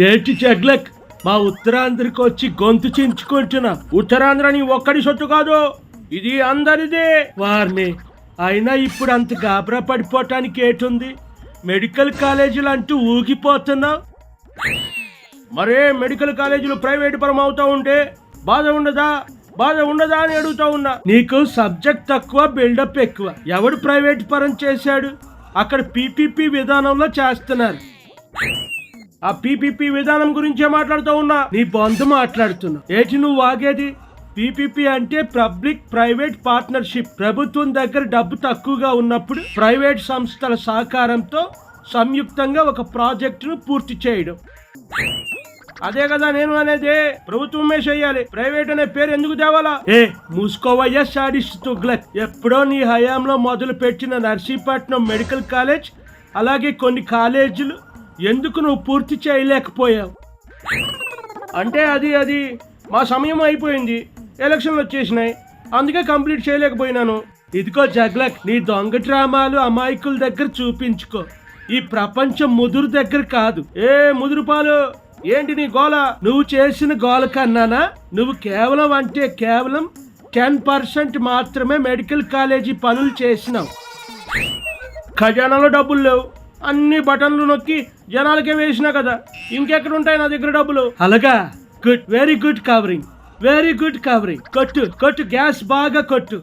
ఏటి చెగ్లక్? మా ఉత్తరాంధ్రకి వచ్చి గొంతు చించుకుంటున్నా ఉత్తరాంధ్ర నీ ఒక్కడి సొత్తు కాదు ఇది అందరిదే. వారిని అయినా ఇప్పుడు అంత గాబరా పడిపోవటానికి ఏటుంది? మెడికల్ కాలేజీలు అంటూ ఊగిపోతున్నా? మరే మెడికల్ కాలేజీలు ప్రైవేట్ పరం అవుతా ఉంటే బాధ ఉండదా? బాధ ఉండదా అని అడుగుతా ఉన్నా. నీకు సబ్జెక్ట్ తక్కువ బిల్డప్ ఎక్కువ. ఎవడు ప్రైవేట్ పరం చేశాడు? అక్కడ పీపీపీ విధానంలో చేస్తున్నారు. ఆ పీపీపీ విధానం గురించే మాట్లాడుతూ ఉన్నా. నీ బంధు మాట్లాడుతున్నా. ఏటి నువ్వు వాగేది పీపీపీ అంటే పబ్లిక్ ప్రైవేట్ పార్ట్నర్షిప్. ప్రభుత్వం దగ్గర డబ్బు తక్కువగా ఉన్నప్పుడు ప్రైవేట్ సంస్థల సహకారంతో సంయుక్తంగా ఒక ప్రాజెక్టును పూర్తి చేయడం. అదే కదా నేను అనేది. ప్రభుత్వమే చేయాలి. ప్రైవేట్ అనే పేరు ఎందుకు తేవాలా? ఏ మూసుకోవయ్యా షాడిస్ట్ తుగ్లక్ ఎప్పుడో నీ హయాంలో మొదలు పెట్టిన నర్సీపట్నం మెడికల్ కాలేజ్ అలాగే కొన్ని కాలేజీలు ఎందుకు నువ్వు పూర్తి చేయలేకపోయావు? అంటే అది అది మా సమయం అయిపోయింది. ఎలక్షన్లు వచ్చేసినాయి. అందుకే కంప్లీట్ చేయలేకపోయినాను. ఇదిగో జగ్లక్ నీ దొంగ డ్రామాలు అమాయకుల దగ్గర చూపించుకో. ఈ ప్రపంచం ముదురు దగ్గర కాదు. ఏ ముదురు పాలు? ఏంటి నీ గోల? నువ్వు చేసిన గోల కన్నానా? నువ్వు కేవలం అంటే కేవలం టెన్ పర్సెంట్ మాత్రమే మెడికల్ కాలేజీ పనులు చేసినావు. ఖజానాలో డబ్బులు లేవు. అన్ని బటన్లు నొక్కి జనాలకే వేసినా కదా. ఇంకెక్కడ ఉంటాయి నా దగ్గర డబ్బులు? అలాగా? Good. Very good covering very good covering కొట్టు కొట్టు. గ్యాస్ బాగా కొట్టు.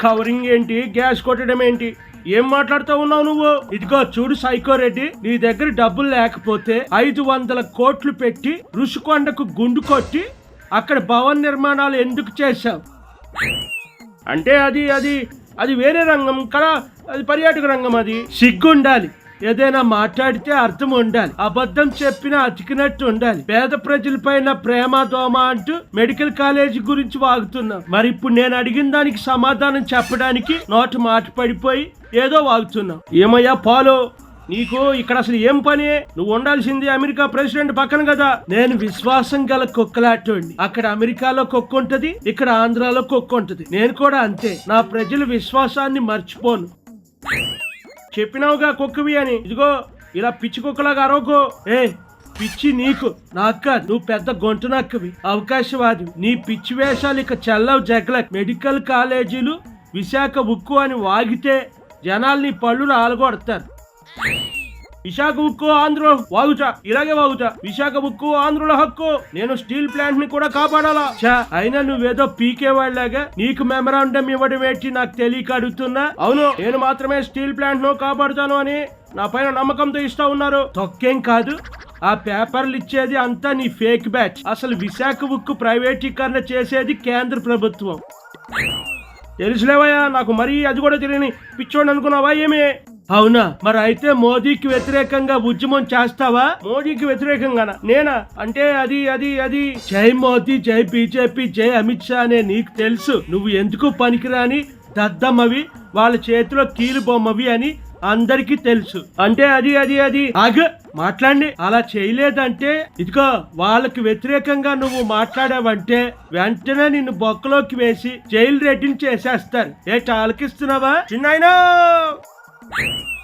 కవరింగ్ ఏంటి? గ్యాస్ కొట్టడం ఏంటి? ఏం మాట్లాడుతూ ఉన్నావు నువ్వు? ఇదిగో చూడు సైకో రెడ్డి నీ దగ్గర డబ్బులు లేకపోతే ఐదు వందల కోట్లు పెట్టి ఋషికొండకు గుండు కొట్టి అక్కడ భవన నిర్మాణాలు ఎందుకు చేశావు? అంటే అది అది అది వేరే రంగం కదా అది పర్యాటక రంగం అది. సిగ్గుండాలి. ఏదైనా మాట్లాడితే అర్థం ఉండాలి. అబద్ధం చెప్పినా అతికినట్టు ఉండాలి. పేద ప్రజలపైన ప్రేమ దోమ అంటూ మెడికల్ కాలేజీ గురించి వాగుతున్నాం. మరి ఇప్పుడు నేను అడిగిన దానికి సమాధానం చెప్పడానికి నోటి మాట పడిపోయి ఏదో వాగుతున్నాం. ఏమయ్యా పాలో నీకు ఇక్కడ అసలు ఏం పని? నువ్వు ఉండాల్సింది అమెరికా ప్రెసిడెంట్ పక్కన కదా. నేను విశ్వాసం గల కుక్కలాటోండి అక్కడ అమెరికాలో కుక్క ఉంటది ఇక్కడ ఆంధ్రాలో కుక్క ఉంటది. నేను కూడా అంతే. నా ప్రజల విశ్వాసాన్ని మర్చిపోను. చెప్పినావుగా కుక్కవి అని. ఇదిగో ఇలా పిచ్చి కుక్కలాగా అరవకో. ఏ పిచ్చి నీకు. నాకు కాదు నువ్వు పెద్ద గొంతు నక్కవి. అవకాశవాది. నీ పిచ్చి వేషాలు ఇక చెల్లవు జగలక్. మెడికల్ కాలేజీలు విశాఖ ఉక్కు అని వాగితే జనాల్ని పళ్ళు రాలగొడతారు. విశాఖ ఉక్కు ఆంధ్ర వాగుచా. ఇలాగే వాగుచా. విశాఖ ఉక్కు ఆంధ్రుల హక్కు. నేను స్టీల్ ప్లాంట్ని కూడా కాపాడాలా? చా అయినా నువ్వేదో పీకే వాళ్ళగా నీకు మెమరాండం ఇవ్వడం ఏంటి నాకు తెలియక అడుగుతున్నా? అవును నేను మాత్రమే స్టీల్ ప్లాంట్ను కాపాడుతాను అని నా పైన నమ్మకంతో ఇస్తా ఉన్నారు. తొక్కేం కాదు. ఆ పేపర్లు ఇచ్చేది అంతా నీ ఫేక్ బ్యాచ్. అసలు విశాఖ ఉక్కు ప్రైవేటీకరణ చేసేది కేంద్ర ప్రభుత్వం. తెలుసులేవయ్యా నాకు మరీ అది కూడా తెలియని పిచ్చోడు అనుకున్నావా ఏమే? అవునా? మరి అయితే మోదీకి వ్యతిరేకంగా ఉద్యమం చేస్తావా? మోదీకి వ్యతిరేకంగానా నేనా? అంటే అది అది అది. జై మోదీ జై బీజేపీ జై అమిత్ షా అనే నీకు తెలుసు. నువ్వు ఎందుకు పనికిరాని దద్దమ్మవి? వాళ్ళ చేతిలో కీలు బొమ్మవి అని అందరికీ తెలుసు. అంటే అది అది అది. ఆగ మాట్లాడి. అలా చేయలేదంటే ఇదిగో వాళ్ళకి వ్యతిరేకంగా నువ్వు మాట్లాడావంటే వెంటనే నిన్ను బొక్కలోకి వేసి జైలు రెడ్డిని చేసేస్తారు. ఏ ఆలకిస్తున్నావా చిన్నాయనా! you.